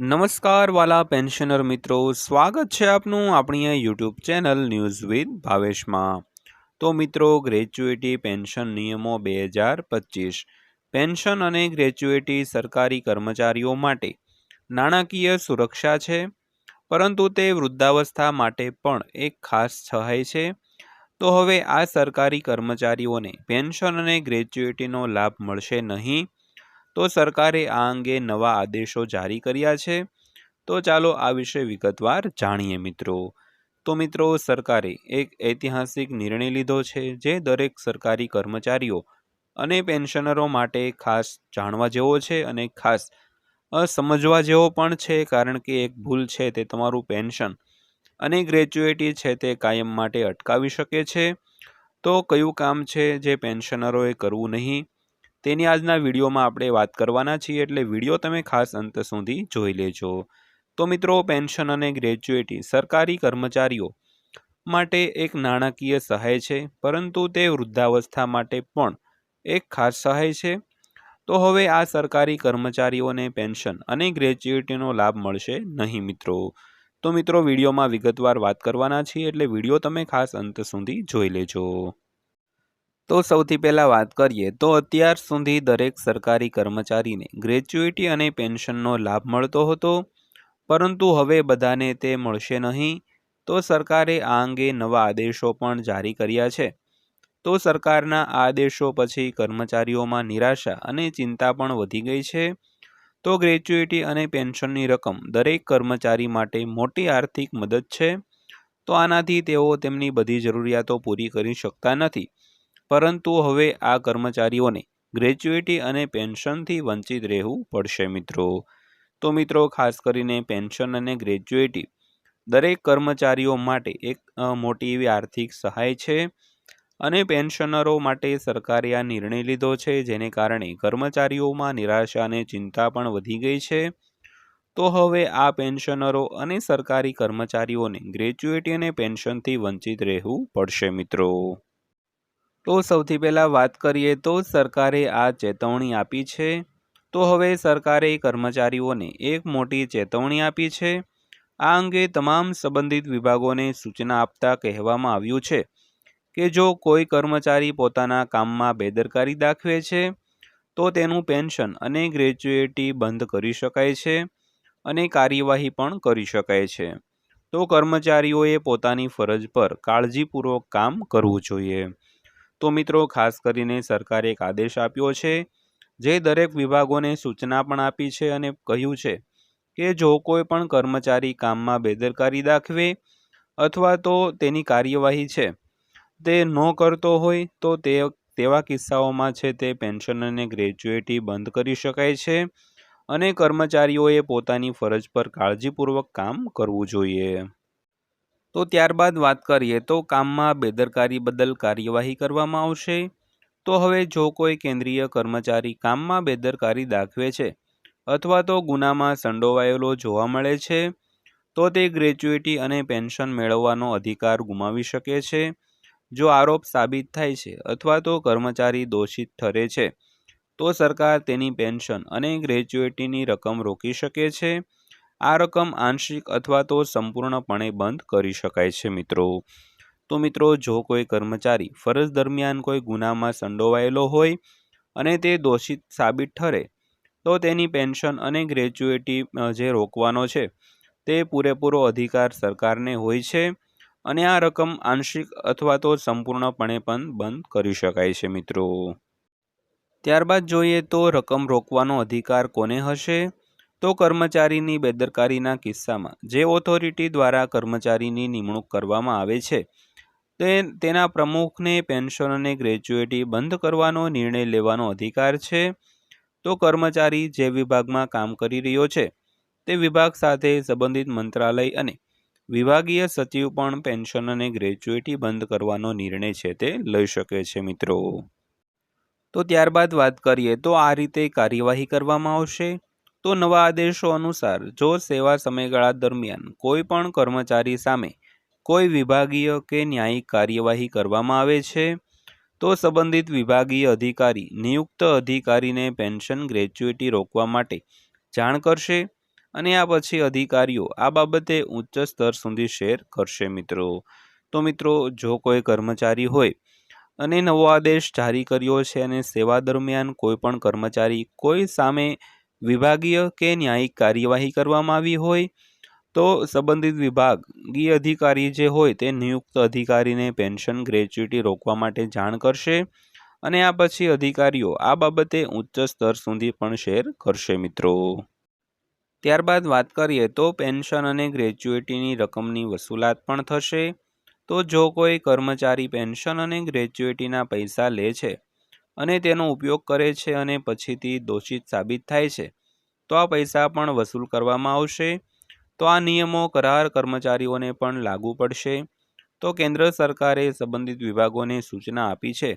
નમસ્કાર વાલા પેન્શનર મિત્રો, સ્વાગત છે આપનું આપણી યુટ્યુબ ચેનલ ન્યૂઝ વિથ ભાવેશમાં. તો મિત્રો ગ્રેચ્યુએટી પેન્શન નિયમો બે હજાર પચીસ. પેન્શન અને ગ્રેચ્યુએટી સરકારી કર્મચારીઓ માટે નાણાકીય સુરક્ષા છે, પરંતુ તે વૃદ્ધાવસ્થા માટે પણ એક ખાસ સહાય છે. તો હવે આ સરકારી કર્મચારીઓને પેન્શન અને ગ્રેચ્યુએટીનો લાભ મળશે નહીં. તો સરકારે આ અંગે નવા આદેશો જારી કર્યા છે. તો ચાલો આ વિશે વિગતવાર જાણીએ મિત્રો. તો મિત્રો, સરકારે એક ઐતિહાસિક નિર્ણય લીધો છે જે દરેક સરકારી કર્મચારીઓ અને પેન્શનરો માટે ખાસ જાણવા જેવો છે અને ખાસ સમજવા જેવો પણ છે કારણ કે એક ભૂલ છે તે તમારું પેન્શન અને ગ્રેજ્યુએટી છે તે કાયમ માટે અટકાવી શકે છે. તો કયું કામ છે જે પેન્શનરોએ કરવું નહીં? તેની આજના વિડીયોમાં આપણે વાત કરવાના છીએ એટલે વીડિયો તમે ખાસ અંત સુધી જોઈ લેજો. તો મિત્રો, પેન્શન અને ગ્રેજ્યુએટી સરકારી કર્મચારીઓ માટે એક નાણાકીય સહાય છે, પરંતુ તે વૃદ્ધાવસ્થા માટે પણ એક ખાસ સહાય છે. તો હવે આ સરકારી કર્મચારીઓને પેન્શન અને ગ્રેજ્યુએટીનો લાભ મળશે નહીં મિત્રો. તો મિત્રો, વિડીયોમાં વિગતવાર વાત કરવાના છીએ એટલે વીડિયો તમે ખાસ અંત સુધી જોઈ લેજો. તો સૌથી પહેલાં વાત કરીએ, તો અત્યાર સુધી દરેક સરકારી કર્મચારીને ગ્રેચ્યુઇટી અને પેન્શનનો લાભ મળતો હતો. પરંતુ હવે બધાને તે મળશે નહીં. તો સરકારે આ અંગે નવા આદેશો પણ જારી કર્યા છે. તો સરકારના આ આદેશો પછી કર્મચારીઓમાં નિરાશા અને ચિંતા પણ વધી ગઈ છે. તો ગ્રેચ્યુઇટી અને પેન્શનની રકમ દરેક કર્મચારી માટે મોટી આર્થિક મદદ છે. તો આનાથી તેઓ તેમની બધી જરૂરિયાતો પૂરી કરી શકતા નથી. પરંતુ હવે આ કર્મચારીઓને ગ્રેજ્યુએટી અને પેન્શનથી વંચિત રહેવું પડશે મિત્રો. તો મિત્રો, ખાસ કરીને પેન્શન અને ગ્રેજ્યુએટી દરેક કર્મચારીઓ માટે એક મોટી એવી આર્થિક સહાય છે અને પેન્શનરો માટે સરકારે આ નિર્ણય લીધો છે, જેને કારણે કર્મચારીઓમાં નિરાશા અને ચિંતા પણ વધી ગઈ છે. તો હવે આ પેન્શનરો અને સરકારી કર્મચારીઓને ગ્રેજ્યુએટી અને પેન્શનથી વંચિત રહેવું પડશે મિત્રો. તો સૌથી પહેલાં વાત કરીએ તો સરકારે આ ચેતવણી આપી છે. તો હવે સરકારે કર્મચારીઓને એક મોટી ચેતવણી આપી છે. આ અંગે તમામ સંબંધિત વિભાગોને સૂચના આપતા કહેવામાં આવ્યું છે કે જો કોઈ કર્મચારી પોતાના કામમાં બેદરકારી દાખવે છે, તો તેનું પેન્શન અને ગ્રેજ્યુએટી બંધ કરી શકાય છે અને કાર્યવાહી પણ કરી શકાય છે. તો કર્મચારીઓએ પોતાની ફરજ પર કાળજીપૂર્વક કામ કરવું જોઈએ. તો મિત્રો, ખાસ કરીને સરકારે એક આદેશ આપ્યો છે, જે દરેક વિભાગોને સૂચના પણ આપી છે અને કહ્યું છે કે જો કોઈ પણ કર્મચારી કામમાં બેદરકારી દાખવે અથવા તો તેની કાર્યવાહી છે, તે ન કરતો હોય, તો તે તેવા કિસ્સાઓમાં છે તે પેન્શન અને ગ્રેજ્યુએટી બંધ કરી શકાય છે અને કર્મચારીઓએ પોતાની ફરજ પર કાળજીપૂર્વક કામ કરવું જોઈએ. તો ત્યારબાદ વાત કરીએ તો કામમાં બેદરકારી બદલ કાર્યવાહી કરવામાં આવશે. તો હવે જો કોઈ કેન્દ્રીય કર્મચારી કામમાં બેદરકારી દાખવે છે અથવા તો ગુનામાં સંડોવાયેલો જોવા મળે છે, તો તે ગ્રેજ્યુએટી અને પેન્શન મેળવવાનો અધિકાર ગુમાવી શકે છે. જો આરોપ સાબિત થાય છે અથવા તો કર્મચારી દોષિત ઠરે છે, તો સરકાર તેની પેન્શન અને ગ્રેજ્યુએટીની રકમ રોકી શકે છે. આ રકમ આંશિક અથવા તો સંપૂર્ણપણે બંધ કરી શકાય છે, મિત્રો. તો મિત્રો, જો કોઈ કર્મચારી ફરજ દરમિયાન કોઈ ગુનામાં સંડોવાયેલો હોય અને તે દોષિત સાબિત ઠરે, તો તેની પેન્શન અને ગ્રેજ્યુએટી જે રોકવાનો છે, તે પૂરેપૂરો અધિકાર સરકારને હોય છે અને આ રકમ આંશિક અથવા તો સંપૂર્ણપણે પણ બંધ કરી શકાય છે, મિત્રો. ત્યારબાદ જોઈએ તો રકમ રોકવાનો અધિકાર કોને હશે? તો કર્મચારીની બેદરકારીના કિસ્સામાં જે ઓથોરિટી દ્વારા કર્મચારીની નિમણૂક કરવામાં આવે છે, તે તેના પ્રમુખને પેન્શન અને ગ્રેજ્યુએટી બંધ કરવાનો નિર્ણય લેવાનો અધિકાર છે, તો કર્મચારી જે વિભાગમાં કામ કરી રહ્યો છે, તે વિભાગ સાથે સંબંધિત મંત્રાલય અને વિભાગીય સચિવ પણ પેન્શન અને ગ્રેજ્યુએટી બંધ કરવાનો નિર્ણય છે તે લઈ શકે છે, મિત્રો. તો ત્યારબાદ વાત કરીએ તો આ રીતે કાર્યવાહી કરવામાં આવશે. તો નવા આદેશો અનુસાર જો સેવા સમયગાળા દરમિયાન કોઈ પણ કર્મચારી સામે કોઈ વિભાગીય કે ન્યાયિક કાર્યવાહી કરવામાં આવે છે, તો સંબંધિત વિભાગીય અધિકારી નિયુક્ત અધિકારીને પેન્શન ગ્રેચ્યુટી રોકવા માટે જાણ કરશે અને આ પછી અધિકારીઓ આ બાબતે ઉચ્ચ સ્તર સુધી શેર કરશે મિત્રો. તો મિત્રો, જો કોઈ કર્મચારી હોય અને નવો આદેશ જારી કર્યો છે અને સેવા દરમિયાન કોઈ પણ કર્મચારી કોઈ સામે વિભાગીય કે ન્યાયિક કાર્યવાહી કરવામાં આવી હોય, તો સંબંધિત વિભાગીય અધિકારી જે હોય તે નિયુક્ત અધિકારીને પેન્શન ગ્રેચ્યુટી રોકવા માટે જાણ કરશે અને આ પછી અધિકારીઓ આ બાબતે ઉચ્ચ સ્તર સુધી પણ શેર કરશે મિત્રો. ત્યારબાદ વાત કરીએ તો પેન્શન અને ગ્રેચ્યુએટીની રકમની વસૂલાત પણ થશે. તો જો કોઈ કર્મચારી પેન્શન અને ગ્રેચ્યુએટીના પૈસા લે છે અને તેનો ઉપયોગ કરે છે અને પછીથી દોષિત સાબિત થાય છે. તો આ પૈસા પણ વસૂલ કરવામાં આવશે. તો આ નિયમો કરાર કર્મચારીઓને પણ લાગુ પડશે. તો કેન્દ્ર સરકારે સંબંધિત વિભાગોને સૂચના આપી છે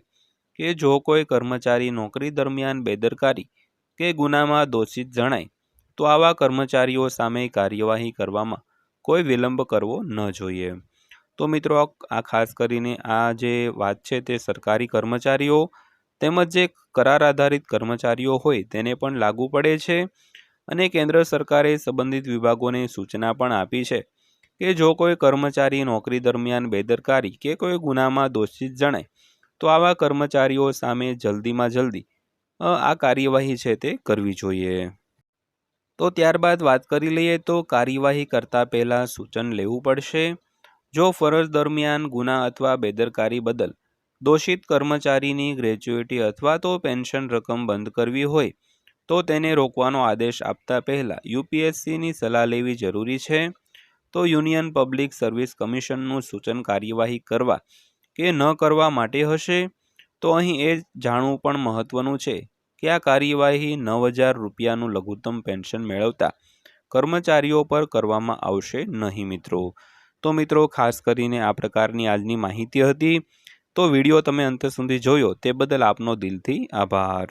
કે જો કોઈ કર્મચારી નોકરી દરમિયાન બેદરકારી કે ગુનામાં દોષિત જણાય, તો આવા કર્મચારીઓ સામે કાર્યવાહી કરવામાં કોઈ વિલંબ કરવો ન જોઈએ. તો મિત્રો, આ ખાસ કરીને આ જે વાત છે તે સરકારી કર્મચારીઓ તેમજ જે કરાર આધારિત કર્મચારીઓ હોય તેને પણ લાગુ પડે છે અને કેન્દ્ર સરકારે સંબંધિત વિભાગોને સૂચના પણ આપી છે કે જો કોઈ કર્મચારી નોકરી દરમિયાન બેદરકારી કે કોઈ ગુનામાં દોષિત જણાય, તો આવા કર્મચારીઓ સામે જલ્દીમાં જલ્દી આ કાર્યવાહી છે તે કરવી જોઈએ. તો ત્યારબાદ વાત કરી લઈએ તો કાર્યવાહી કરતાં પહેલાં સૂચન લેવું પડશે. જો ફરજ દરમિયાન ગુના અથવા બેદરકારી બદલ દોષિત કર્મચારીની ગ્રેચ્યુઇટી અથવા તો પેન્શન રકમ બંધ કરવી હોય, તો તેને રોકવાનો આદેશ આપતા પહેલાં યુપીએસસીની સલાહ લેવી જરૂરી છે. તો યુનિયન પબ્લિક સર્વિસ કમિશનનું સૂચન કાર્યવાહી કરવા કે ન કરવા માટે હશે, તો અહીં એ જાણવું પણ મહત્વનું છે કે આ કાર્યવાહી નવ હજાર રૂપિયાનું લઘુત્તમ પેન્શન મેળવતા કર્મચારીઓ પર કરવામાં આવશે નહીં મિત્રો. તો મિત્રો, ખાસ કરીને આ પ્રકારની આજની માહિતી હતી. તો વીડિયો તમે અંત સુધી જોયો તે બદલ આપનો દિલથી આભાર.